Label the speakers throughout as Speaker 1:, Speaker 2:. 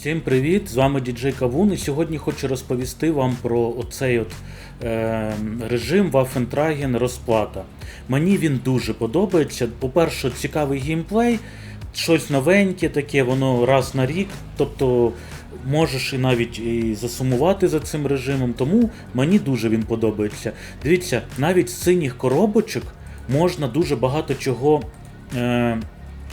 Speaker 1: Всім привіт! З вами діджей Кавун. І сьогодні хочу розповісти вам про оцей от, е, режим Waffentragen розплата. Мені він дуже подобається. По-перше, цікавий геймплей, щось новеньке таке, воно раз на рік. Тобто можеш і навіть і засумувати за цим режимом, тому мені дуже він подобається. Дивіться, навіть з синіх коробочок можна дуже багато чого. Е,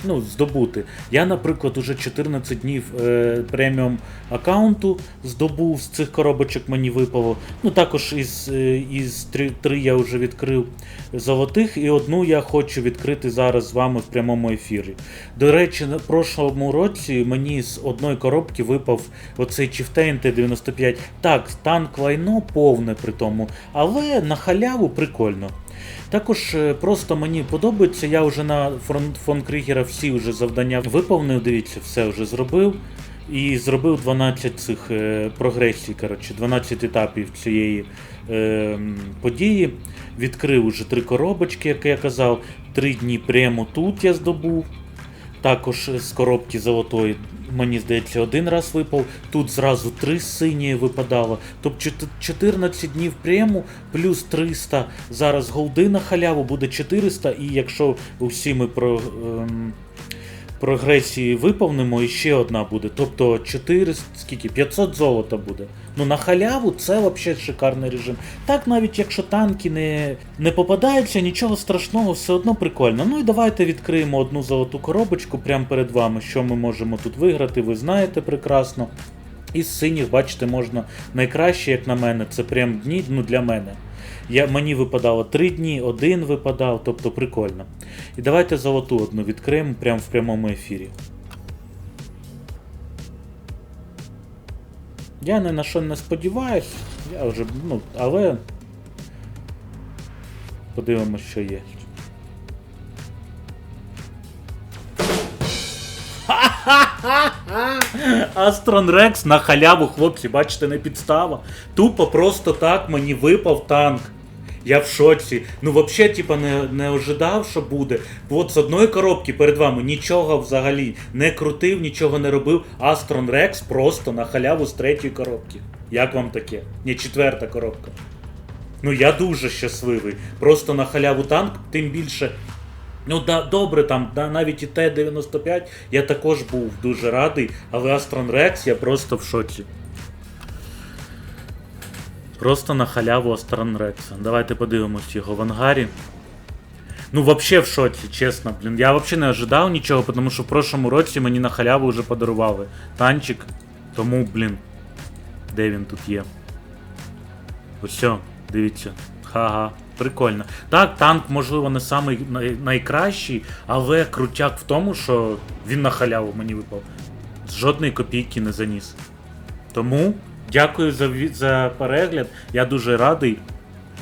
Speaker 1: ну, здобути. Я, наприклад, уже 14 днів е, преміум аккаунту здобув з цих коробочок мені випало. Ну, також із, е, із 3, 3 я вже відкрив золотих, і одну я хочу відкрити зараз з вами в прямому ефірі. До речі, на прошлому році мені з одної коробки випав оцей Chieftain T95. Так, танк лайно повне при тому, але на халяву прикольно. Також е, просто мені подобається, я вже на фон, Крігера всі вже завдання виповнив, дивіться, все вже зробив. І зробив 12 цих е, прогресій, коротше, 12 етапів цієї е, події. Відкрив уже три коробочки, як я казав. Три дні прямо тут я здобув. Також з коробки золотої, мені здається, один раз випав. Тут зразу три сині випадало. Тобто 14 днів прему плюс 300. Зараз голди на халяву буде 400. І якщо усі ми про. Ем, Прогресії виповнимо, і ще одна буде. Тобто 400, скільки? 500 золота буде. Ну на халяву це взагалі шикарний режим. Так, навіть якщо танки не, не попадаються, нічого страшного, все одно прикольно. Ну і давайте відкриємо одну золоту коробочку прямо перед вами. Що ми можемо тут виграти, ви знаєте прекрасно. Із синіх, бачите, можна найкраще, як на мене, це прям дні ну, для мене. Я, мені випадало 3 дні, один випадав, тобто прикольно. І давайте золоту одну відкриємо прямо в прямому ефірі. Я ні на що не сподіваюсь, я вже, ну, але. Подивимось, що є. Астрон Рекс на халяву, хлопці, бачите, не підстава. Тупо просто так мені випав танк. Я в шоці. Ну, взагалі, типа, не, не ожидав, що буде. От з одної коробки перед вами нічого взагалі не крутив, нічого не робив. Астрон Рекс просто на халяву з третьої коробки. Як вам таке? Ні, четверта коробка. Ну я дуже щасливий. Просто на халяву танк, тим більше. Ну, да, добре, там да, навіть і Т-95 я також був дуже радий, але Астрон Рекс я просто в шоці. Просто на халяву Астрон Рекса. Давайте подивимось його в ангарі. Ну, вообще в шоці, чесно, блін. Я вообще не ожидав нічого, тому що в прошлому році мені на халяву вже подарували танчик. Тому, блін, де він тут є? Ось, дивіться. Ха-га. Прикольно. Так, танк, можливо, не самий най- найкращий, але крутяк в тому, що він на халяву мені випав. Жодної копійки не заніс. Тому дякую за, за перегляд. Я дуже радий.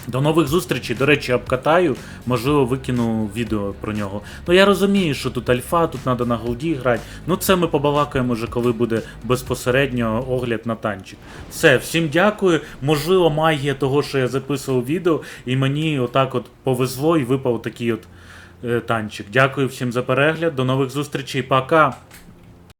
Speaker 1: До нових зустрічей. До речі, обкатаю, можливо, викину відео про нього. Ну я розумію, що тут альфа, тут треба на голді грати. Ну це ми побалакаємо вже, коли буде безпосередньо огляд на танчик. Все, всім дякую. Можливо, магія того, що я записував відео, і мені отак от повезло і випав такий от е, танчик. Дякую всім за перегляд. До нових зустрічей. Пока.